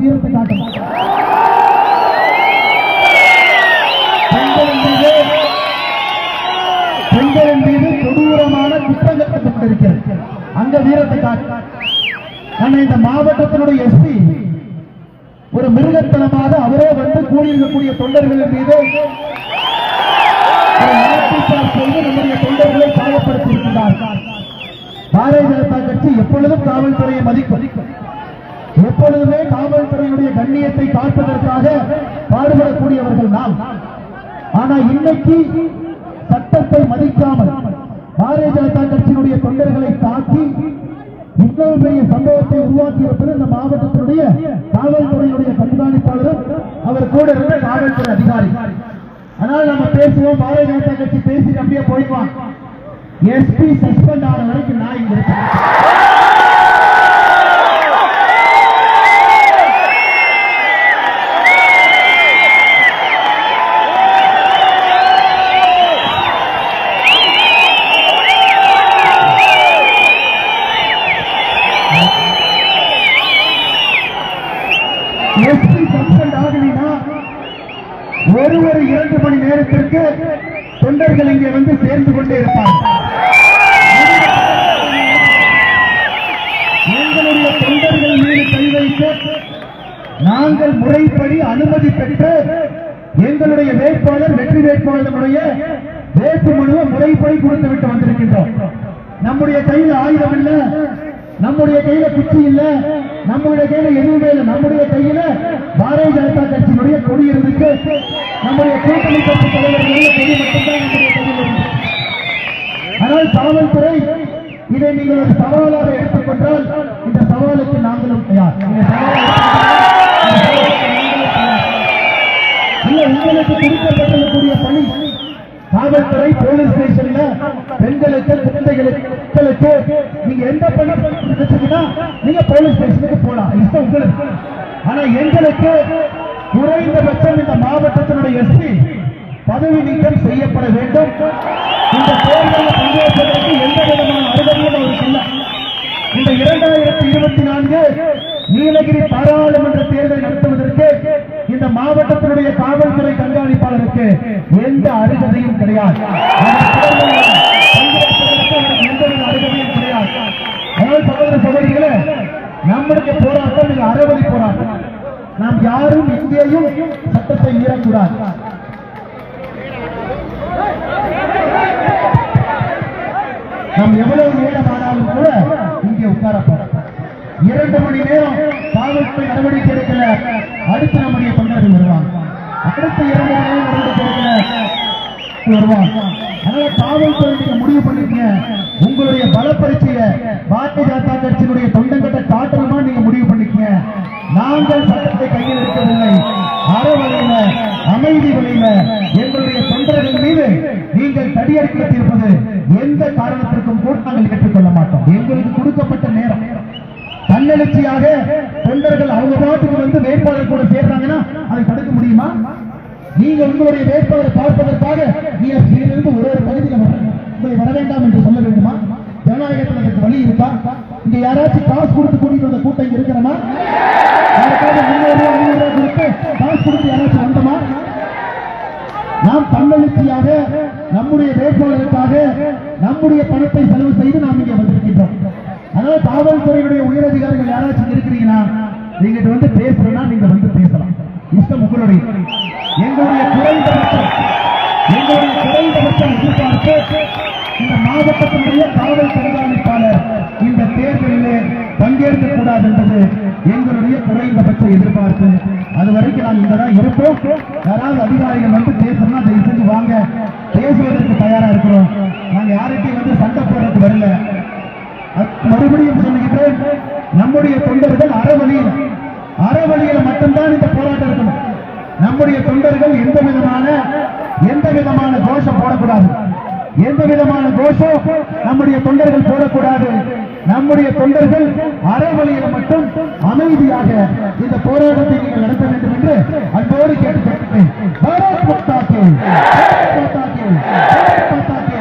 வீரத்தை காட்டும் பெண்களின் மீது பெண்களின் மீது கொடூரமான குற்றம் கட்டப்பட்டிருக்கிறது. அங்க வீரத்தை காட்டும் ஆனா இந்த மாவட்டத்தினுடைய எஸ்பி ஒரு மிருகத்தனமாக அவரே வந்து கூடியிருக்கக்கூடிய தொண்டர்களின் மீது நம்முடைய தொண்டர்களை காயப்படுத்தியிருக்கிறார். பாரதிய ஜனதா கட்சி எப்பொழுதும் காவல்துறையை மதிக்கும். எப்பொழுதுமே காவல்துறையினுடைய கண்ணியத்தை காப்பதற்காக பாடுபடக்கூடியவர்கள் நாம். ஆனா இன்னைக்கு சட்டத்தை மதிக்காமல் பாரதிய ஜனதா கட்சியினுடைய தொண்டர்களை தாக்கி இவ்வளவு பெரிய சம்பவத்தை உருவாக்கி இருப்பது இந்த மாவட்டத்தினுடைய காவல்துறையினுடைய கண்காணிப்பாளரும் அவர் கூட இருந்த காவல்துறை அதிகாரி. ஆனால் நம்ம பேசுவோம். பாரதிய ஜனதா கட்சி பேசி நம்பியே போயிடுவான். எஸ்பி சஸ்பெண்ட் ஆன வரைக்கும் நான் இங்க இருக்கேன். ஒரு ஒரு இரண்டு மணி நேரத்திற்கு தொண்டர்கள் இங்கே வந்து சேர்ந்து கொண்டே இருப்பார்கள். எங்களுடைய தொண்டர்கள் மீது கை வைத்து நாங்கள் முறைப்படி அனுமதி பெற்று எங்களுடைய வேட்பாளர் வெற்றி வேட்பாளர்களுடைய வேட்பு மனுவை முறைப்படி கொடுத்து விட்டு வந்திருக்கின்றோம். நம்முடைய கையில் ஆயுதம் இல்லை. நம்முடைய கையில குச்சி இல்ல நம்முடைய கையில எதுவுமே இல்லை. நம்முடைய கையில பாரதிய ஜனதா கட்சியினுடைய கொடி இருக்கு நம்முடைய கூட்டணி கட்சி தலைவர்களுடைய கொடி மட்டும்தான் நம்முடைய கையில் இருக்கு ஆனால் காவல்துறை இதை நீங்கள் ஒரு சவாலாக எடுத்துக்கொண்டால் இந்த சவாலுக்கு நாங்களும் ஆனா எங்களுக்கு குறைந்தபட்சம் இந்த மாவட்டத்தினுடைய எஸ்பி பதவி நீக்கம் செய்யப்பட வேண்டும். இந்த தேர்தலில் பங்கேற்பதற்கு எந்த விதமான அருகதையும் அவருக்கு இல்லை. இந்த இரண்டாயிரத்தி இருபத்தி நான்கு நீலகிரி பாராளுமன்ற தேர்தலை நடத்துவதற்கு இந்த மாவட்டத்தினுடைய காவல்துறை கண்காணிப்பாளருக்கு எந்த அருகதையும் கிடையாது அந்த தேர்தலில் பங்கேற்பதற்கு அவருக்கு எந்தவித அருகதையும் கிடையாது அதனால் சகோதர சகோதரிகளே நம்முடைய போராட்டம் இது அறவழி போராட்டம் நாம் யாரும் இங்கேயும் சட்டத்தை மீறக்கூடாது. நாம் எவ்வளவு நேரம் ஆனாலும் கூட இங்கே உட்கார இரண்டு மணி நேரம் காவல்துறை நடவடிக்கை எடுக்கல. அடுத்து நம்முடைய தொண்டர்கள் வருவாங்க. அடுத்த இரண்டு மணி நேரம் நடவடிக்கை எடுக்கல. அதனால காவல்துறை முடிவு பண்ணிருக்கீங்க உங்களுடைய பல பாரதிய ஜனதா கட்சியினுடைய தொண்டங்கிட்ட காட்டணுமா நீங்க முடிவு பண்ணிக்கங்க. நாங்கள் சட்டத்தை கையில் அறவழியில அமைதி வழியில எங்களுடைய தொண்டர்கள் மீது நீங்கள் தடியடிக்க தீர்ப்பது எந்த காரணத்திற்கும் கூட நாங்கள் ஏற்றுக்கொள்ள மாட்டோம். எங்களுக்கு கொடுக்கப்பட்ட நேரம். தன்னெழுச்சியாக தொண்டர்கள் அவங்க பாட்டுக்கு வந்து வேட்பாளர் கூட சேர்றாங்கன்னா அதை தடுக்க முடியுமா? நீங்க உங்களுடைய வேட்பாளரை பார்ப்பதற்காக இருந்து ஒரு ஒரு பகுதியில் உங்களை வர வேண்டாம் என்று சொல்ல வேண்டுமா? ஜனநாயகத்தில் எனக்கு வழி இருக்கா? இங்க யாராச்சும் காசு கொடுத்து கூட்டிட்டு வந்த கூட்டம் இங்க இருக்கிறமா யாருக்காவது முன்னூறு ரூபாய் ரூபாய் கொடுத்து காசு கொடுத்து யாராச்சும் வந்தோமா? நாம் தன்னெழுச்சியாக நம்முடைய வேட்பாளருக்காக நம்முடைய பணத்தை செலவு செய்து நாம் இங்கே வந்திருக்கின்றோம். அதனால காவல்துறையுடைய உயரதிகாரிகள் யாராச்சும் இருக்கிறீங்கன்னா நீங்க வந்து பேசுறேன்னா நீங்க வந்து பேசலாம். இஷ்டம் உங்களுடைய எங்களுடைய குறைந்தபட்சம் எங்களுடைய குறைந்தபட்சம் எதிர்பார்ப்பு இந்த மாவட்டத்தினுடைய காவல் கண்காணிப்பாளர் இந்த தேர்தலிலே பங்கேற்க கூடாது என்பது எங்களுடைய குறைந்தபட்ச எதிர்பார்ப்பு. அது வரைக்கும் நாம் இங்கதான் இருப்போம். யாராவது அதிகாரிகள் வந்து பேசணும்னா தயவு செஞ்சு வாங்க. பேசுவதற்கு தயாரா இருக்கிறோம். நாங்க யார்கிட்டயும் வந்து சண்டை போடுறதுக்கு வரல. மறுபடியும் சொல்லிக்கிட்டு நம்முடைய தொண்டர்கள் அறவழியில் அறவழியில மட்டும்தான் இந்த போராட்டம் நம்முடைய தொண்டர்கள் எந்த விதமான எந்த விதமான கோஷம் போடக்கூடாது. எந்த விதமான கோஷம் நம்முடைய தொண்டர்கள் போடக்கூடாது. நம்முடைய தொண்டர்கள் அறவழியில் மட்டும் அமைதியாக இந்த போராட்டத்தை நீங்கள் நடத்த வேண்டும் என்று அன்போடு கேட்டுக்கொள்கிறேன். பாரத் மாதா கி, பாரத் மாதா கி, பாரத் மாதா கி.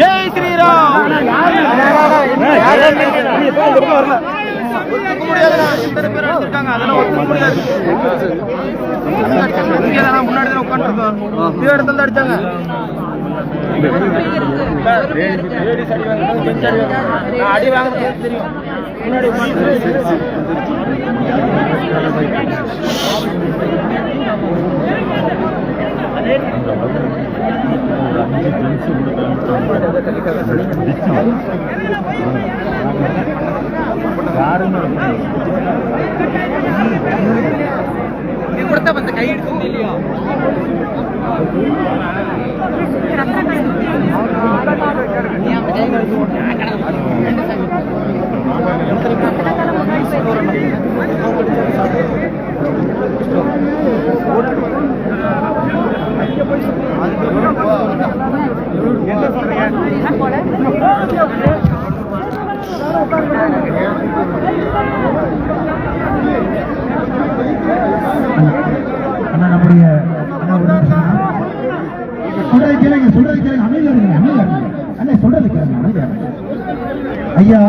ஜெய் ஸ்ரீ ஒத்துக்க முடியாதுண்ணா எத்தனை பேர் அடிச்சிருக்காங்க அதெல்லாம் ஒத்துக்க முடியாது இங்கே தான் முன்னாடி உட்காந்துருக்கோம் இடத்துல தான் அடிச்சாங்க அடி வாங்கினது தெரியும் முன்னாடி நீ கொடுத்த வந்து கை எடுத்து இல்லையா அண்ணா நம்முடைய அண்ணா ஒரு நிமிஷம் அண்ணா. சொல்றது கேளுங்க சொல்றது கேளுங்க அமைதியா இருங்க அமைதியா இருங்க அண்ணா சொல்றது கேளுங்க அமைதியா இருங்க. ஐயா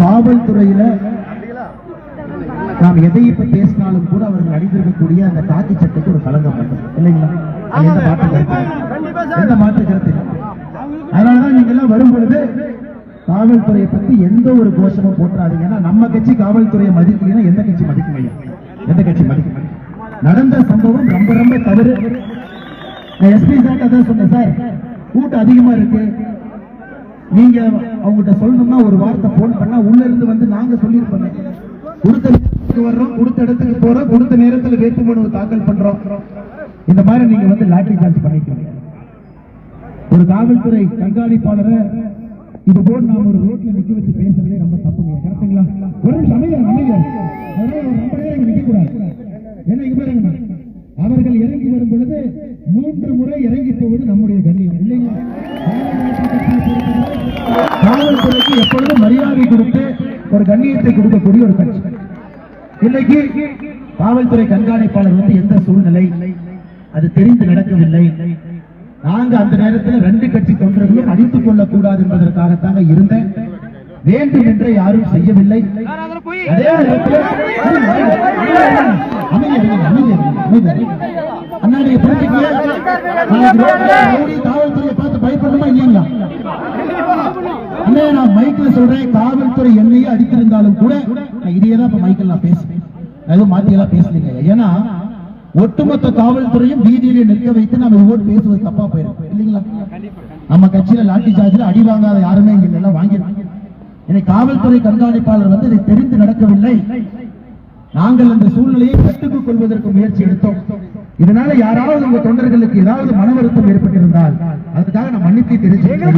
காவல்துறையில நாம் எதை இப்ப பேசினாலும் கூட அவர்கள் அணிந்திருக்கக்கூடிய அந்த காக்கி சட்டைக்கு ஒரு கலங்கம் மட்டும் இல்லைங்களா? எந்த மாற்று கருத்து? எந்த மாற்று கருத்து? அதனாலதான் நீங்க எல்லாம் வரும் பொழுது காவல்துறையை பத்தி எந்த ஒரு கோஷமும் போட்டுறாதீங்க ஏன்னா நம்ம கட்சி காவல்துறையை மதிக்கலைன்னா எந்த கட்சி மதிக்க முடியும் எந்த கட்சி மதிக்க முடியும் நடந்த சம்பவம் ரொம்ப ரொம்ப தவறு. நான் எஸ்பி சார் அதான் சொன்னேன் சார் கூட்டம் அதிகமா இருக்கு. நீங்க அவங்ககிட்ட சொல்லணும்னா ஒரு வார்த்தை போன் பண்ணா உள்ள இருந்து வந்து நாங்க சொல்லியிருப்போம். கொடுத்த நேரத்துக்கு வர்றோம் கொடுத்த இடத்துக்கு போறோம் கொடுத்த நேரத்துல வேட்புமனு தாக்கல் பண்றோம். இந்த மாதிரி நீங்க வந்து லாட்டரி சார்ஜ் பண்ணிக்கிறீங்க ஒரு காவல்துறை கண்காணிப்பாளரை இது போல் நாம் ஒரு ரோட்ல நிக்க வச்சு பேசுறதே ரொம்ப தப்புங்க. கரெக்டுங்களா ஒரு சமயம் அமைதியா ரொம்ப நேரம் நிக்க கூடாது ஏன்னா இங்க பாருங்க அவர்கள் இறங்கி வரும் பொழுது மூன்று முறை இறங்கி போவது நம்முடைய கண்ணியம். இல்லைங்களா? கட்சிக்கு எப்பொழுதும் மரியாதை கொடுத்து ஒரு கண்ணியத்தை கொடுக்கக்கூடிய ஒரு கட்சி இன்னைக்கு காவல்துறை கண்காணிப்பாளர் வந்து எந்த சூழ்நிலை அது தெரிந்து நடக்கவில்லை நாங்க அந்த நேரத்தில் ரெண்டு கட்சி தொண்டர்களும் அடித்துக் கொள்ளக் கூடாது என்பதற்காகத்தாங்க இருந்த வேண்டும் என்று யாரும் செய்யவில்லை அதே நேரத்தில் காவல்துறையை பார்த்து பயப்படணுமா இல்லைங்களா அண்ணே நான் மைக்ல சொல்றேன். காவல்துறை என்னையே அடித்திருந்தாலும் கூட நான் இதையே தான் இப்ப மைக்கில் நான் பேசுவேன். நான் எதுவும் மாத்தி பேசலீங்க. ஏன்னா ஒட்டுமொத்த காவல்துறையும் வீதியிலே நிற்க வைத்து நம்ம ஓட்டு பேசுவது தப்பா போயிடும். இல்லைங்களா? நம்ம கட்சியில லாட்டி சார்ஜில் அடி வாங்காத யாருமே இங்க எல்லாம் வாங்கிருக்கோம் என்னை காவல்துறை கண்காணிப்பாளர் வந்து இதை தெரிந்து நடக்கவில்லை. நாங்கள் அந்த சூழ்நிலையை கட்டுக்குள் கொள்வதற்கு முயற்சி எடுத்தோம். இதனால யாராவது உங்க தொண்டர்களுக்கு ஏதாவது மன வருத்தம் ஏற்பட்டிருந்தால் அதுக்காக நான் மன்னிப்பை காவல்துறை சென்று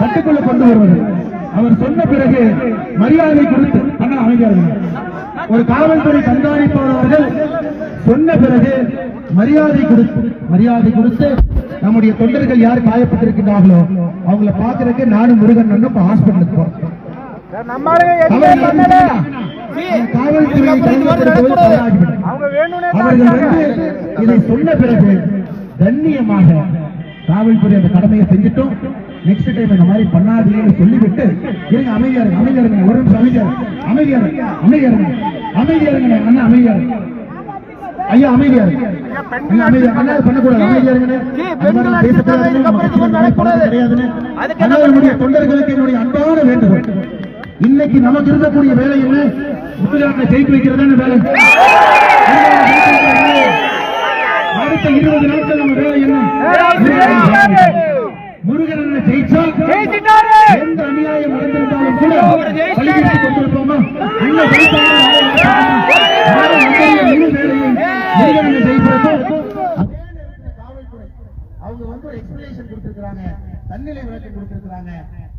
கட்டுக்குள்ள கொண்டு வருவது. அவர் சொன்ன பிறகு மரியாதை கொடுத்து அண்ணா அமைதியா இருங்க. ஒரு காவல்துறை கண்காணிப்பாளர்கள் சொன்ன பிறகு மரியாதை கொடுத்து மரியாதை கொடுத்து நம்முடைய தொண்டர்கள் யார் காயப்பட்டிருக்கிறார்களோ அவங்கள பாக்குறதுக்கு நானும் முருகன் இப்ப ஹாஸ்பிட்டலுக்கு போறோம். அவர்கள் வந்து இதை சொன்ன பிறகு கண்ணியமாக காவல்துறை அந்த கடமையை செஞ்சுட்டோம். நெக்ஸ்ட் டைம் இந்த மாதிரி பண்ணாதீங்கன்னு சொல்லிவிட்டு இருங்க அமைதியா இருங்க அமைதியா இருங்க ஒரு நிமிஷம் அமைதியா அமைதியா இருங்க அமைதியா இருங்க. அமைதியா இருங்க அண்ணா அமைதியா இருங்க. ஐயா அமைதியா அமைதியா பண்ணக்கூடாது. அமைதியா தொண்டர்களுக்கு என்னுடைய அன்பான வேண்டுகோள். இன்னைக்கு நமக்கு இருக்கக்கூடிய வேலை என்ன? முருகனை ஜெயிக்க வைக்கிறதான வேலை அடுத்த இருபது நாட்கள் நம்ம வேலை என்ன முருகனை ஜெயிச்சால் எந்த அநியாயம் நடந்திருந்தாலும் கூட பழிவிட்டு கொண்டிருப்போமா என்ன ஜெயித்தாலும் நாளை நம்முடைய முழு வேலையும் முருகனை ஜெயிப்பதற்கு காவல்துறை அவங்க வந்து ஒரு எக்ஸ்பிளேஷன் கொடுத்திருக்கிறாங்க தன்னிலை விளக்கம் கொடுத்திருக்கிறாங்க.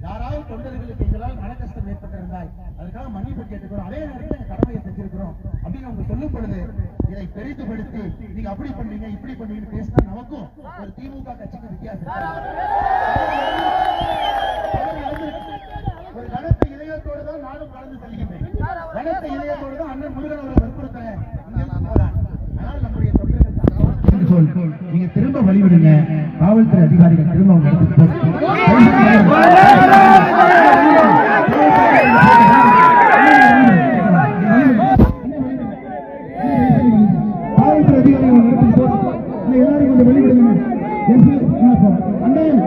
யாராவது தொண்டர்களுக்கு எங்களால் மன கஷ்டம் ஏற்பட்டிருந்தால் அதுக்காக மன்னிப்பு கேட்டுக்கிறோம். அதே நேரத்தில் எங்க கடமையை செஞ்சிருக்கிறோம். அப்படின்னு அவங்க சொல்லும் பொழுது இதை பெரிதுபடுத்தி நீங்க அப்படி பண்ணீங்க இப்படி பண்ணீங்கன்னு பேசினா நமக்கும் ஒரு திமுக கட்சிக்கு வித்தியாசம். ஒரு கனத்த இதயத்தோடு தான் நானும் கலந்து செல்கின்றேன். கனத்த இதயத்தோடு தான் அண்ணன் முருகன் அவரை வற்புறுத்துறேன் இங்கிருந்து ஆனால் நம்முடைய போல் நீங்க திரும்ப வழிவிடுங்க. காவல்துறை அதிகாரிகள் திரும்ப அவங்க காவல்துறை அதிகாரிகள் நடத்தும் இடத்துக்கு எல்லாரும் கொஞ்சம் வெளிவிடுங்க அண்ணன்.